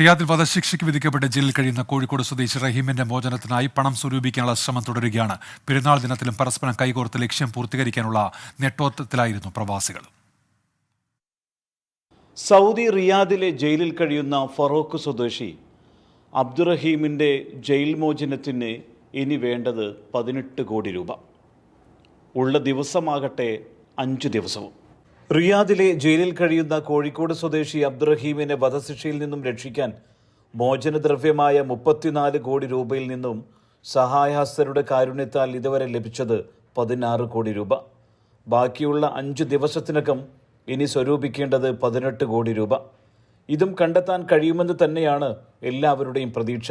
റിയാദിൽ വധശിക്ഷയ്ക്ക് വിധിക്കപ്പെട്ട് ജയിലിൽ കഴിയുന്ന കോഴിക്കോട് സ്വദേശി റഹീമിന്റെ മോചനത്തിനായി പണം സ്വരൂപിക്കാനുള്ള ശ്രമം തുടരുകയാണ്. പെരുന്നാൾ ദിനത്തിലും പരസ്പരം കൈകോർത്ത് ലക്ഷ്യം പൂർത്തീകരിക്കാനുള്ള നെട്ടോട്ടത്തിലായിരുന്നു പ്രവാസികൾ. സൗദി റിയാദിലെ ജയിലിൽ കഴിയുന്ന ഫറോക്ക് സ്വദേശി അബ്ദുറഹീമിന്റെ ജയിൽ മോചനത്തിന് ഇനി വേണ്ടത് പതിനെട്ട് കോടി രൂപ. ഉള്ള ദിവസമാകട്ടെ അഞ്ച് ദിവസവും. റിയാദിലെ ജയിലിൽ കഴിയുന്ന കോഴിക്കോട് സ്വദേശി അബ്ദുറഹീമിനെ വധശിക്ഷയിൽ നിന്നും രക്ഷിക്കാൻ മോചനദ്രവ്യമായ മുപ്പത്തിനാല് കോടി രൂപയിൽ നിന്നും സഹായഹസ്തരുടെ കാരുണ്യത്താൽ ഇതുവരെ ലഭിച്ചത് പതിനാറ് കോടി രൂപ. ബാക്കിയുള്ള അഞ്ച് ദിവസത്തിനകം ഇനി സ്വരൂപിക്കേണ്ടത് പതിനെട്ട് കോടി രൂപ. ഇതും കണ്ടെത്താൻ കഴിയുമെന്ന് തന്നെയാണ് എല്ലാവരുടെയും പ്രതീക്ഷ.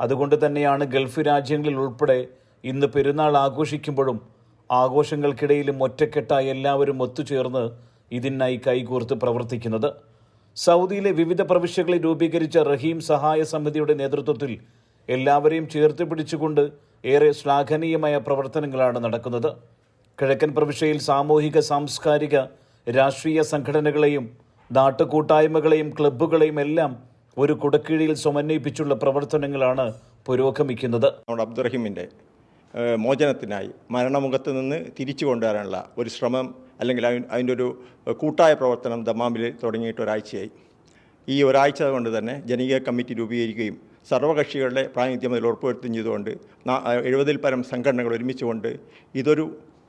അതുകൊണ്ട് തന്നെയാണ് ഗൾഫ് രാജ്യങ്ങളിൽ ഉൾപ്പെടെ ഇന്ന് പെരുന്നാൾ ആഘോഷിക്കുമ്പോഴും ആഘോഷങ്ങൾക്കിടയിലും ഒറ്റക്കെട്ടായി എല്ലാവരും ഒത്തുചേർന്ന് ഇതിനായി കൈകോർത്ത് പ്രവർത്തിക്കുന്നത്. സൗദിയിലെ വിവിധ പ്രവിശ്യകളിൽ രൂപീകരിച്ച റഹീം സഹായ സമിതിയുടെ നേതൃത്വത്തിൽ എല്ലാവരെയും ചേർത്ത് പിടിച്ചുകൊണ്ട് ഏറെ ശ്ലാഘനീയമായ പ്രവർത്തനങ്ങളാണ് നടക്കുന്നത്. കിഴക്കൻ പ്രവിശ്യയിൽ സാമൂഹിക സാംസ്കാരിക രാഷ്ട്രീയ സംഘടനകളെയും നാട്ടുകൂട്ടായ്മകളെയും ക്ലബ്ബുകളെയും എല്ലാം ഒരു കുടക്കീഴിൽ സമന്വയിപ്പിച്ചുള്ള പ്രവർത്തനങ്ങളാണ് പുരോഗമിക്കുന്നത്. നമ്മുടെ അബ്ദുറഹീമിന്റെ മോചനത്തിനായി മരണമുഖത്ത് നിന്ന് തിരിച്ചു കൊണ്ടുവരാനുള്ള ഒരു ശ്രമം അല്ലെങ്കിൽ അതിന്റെ ഒരു കൂട്ടായ പ്രവർത്തനം ദമാമിൽ തുടങ്ങിയിട്ട് ഒരാഴ്ചയായി. ഈ ഒരാഴ്ച കൊണ്ട് തന്നെ ജനകീയ കമ്മിറ്റി രൂപീകരിക്കുകയും സർവകക്ഷികളുടെ പ്രാതിനിധ്യം അതിൽ ഉറപ്പുവരുത്തുകയും ചെയ്തുകൊണ്ട് എഴുപതിൽ പരം സംഘടനകൾ ഒരുമിച്ചുകൊണ്ട് ഇതൊരു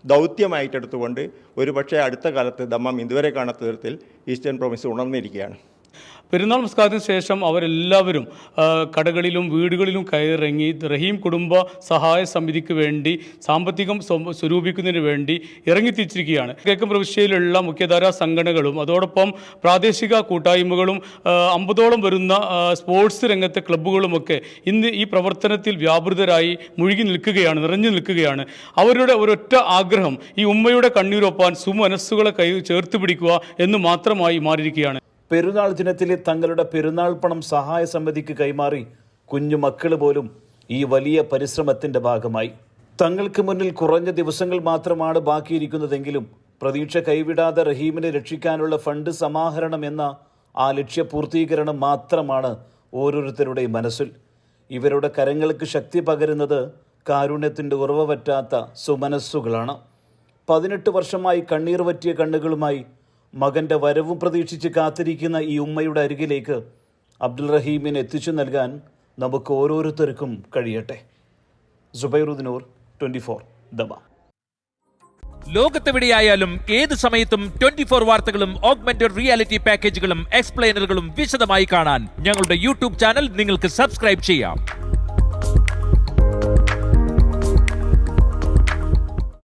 ദൗത്യമായിട്ടെടുത്തുകൊണ്ട് ഒരുപക്ഷെ അടുത്ത കാലത്ത് ദമ്മം ഇതുവരെ കാണാത്ത തരത്തിൽ ഈസ്റ്റേൺ പ്രോവിൻസ് ഉണർന്നിരിക്കുകയാണ്. പെരുന്നാൾ നമസ്കാരത്തിന് ശേഷം അവരെല്ലാവരും കടകളിലും വീടുകളിലും കയറിറങ്ങി റഹീം കുടുംബ സഹായ സമിതിക്ക് വേണ്ടി സാമ്പത്തികം സ്വ- സ്വരൂപിക്കുന്നതിന് വേണ്ടി ഇറങ്ങിത്തിരിച്ചിരിക്കുകയാണ്. കിഴക്കൻ പ്രവിശ്യയിലുള്ള മുഖ്യധാരാ സംഘടനകളും അതോടൊപ്പം പ്രാദേശിക കൂട്ടായ്മകളും അമ്പതോളം വരുന്ന സ്പോർട്സ് രംഗത്തെ ക്ലബ്ബുകളുമൊക്കെ ഇന്ന് ഈ പ്രവർത്തനത്തിൽ വ്യാപൃതരായി മുഴുകി നിൽക്കുകയാണ് നിറഞ്ഞു നിൽക്കുകയാണ്. അവരുടെ ഒരൊറ്റ ആഗ്രഹം ഈ ഉമ്മയുടെ കണ്ണീരൊപ്പാൻ സുമനസ്സുകളെ കൈ ചേർത്ത് പിടിക്കുക എന്ന് മാത്രമായി മാറിയിരിക്കുകയാണ്. പെരുന്നാൾ ദിനത്തിലെ തങ്ങളുടെ പെരുന്നാൾ പണം സഹായ സമിതിക്ക് കൈമാറി കുഞ്ഞു മക്കൾ പോലും ഈ വലിയ പരിശ്രമത്തിന്റെ ഭാഗമായി. തങ്ങൾക്ക് മുന്നിൽ കുറഞ്ഞ ദിവസങ്ങൾ മാത്രമാണ് ബാക്കിയിരിക്കുന്നതെങ്കിലും പ്രതീക്ഷ കൈവിടാതെ റഹീമിനെ രക്ഷിക്കാനുള്ള ഫണ്ട് സമാഹരണം എന്ന ആ ലക്ഷ്യപൂർത്തീകരണം മാത്രമാണ് ഓരോരുത്തരുടെയും മനസ്സിൽ. ഇവരുടെ കരങ്ങൾക്ക് ശക്തി പകരുന്നത് കാരുണ്യത്തിന്റെ ഉറവ പറ്റാത്ത സുമനസ്സുകളാണ്. പതിനെട്ട് വർഷമായി കണ്ണീർ പറ്റിയ കണ്ണുകളുമായി മകന്റെ വരവും പ്രതീക്ഷിച്ച് കാത്തിരിക്കുന്ന ഈ ഉമ്മയുടെ അരികിലേക്ക് അബ്ദുൽ റഹീമിന് എത്തിച്ചു നൽകാൻ നമുക്ക് ഓരോരുത്തർക്കും കഴിയട്ടെ. സുബൈറുദ്ദിനൂർ ട്വന്റി ഫോർ ദബ ലോകത്തെവിടെയായാലും ഏത് സമയത്തും ട്വന്റി ഫോർ വാർത്തകളും ഓഗ്മെന്റഡ് റിയാലിറ്റി പാക്കേജുകളും എക്സ്പ്ലെയിനറുകളും വിശദമായി കാണാൻ ഞങ്ങളുടെ യൂട്യൂബ് ചാനൽ നിങ്ങൾക്ക് സബ്സ്ക്രൈബ് ചെയ്യാം.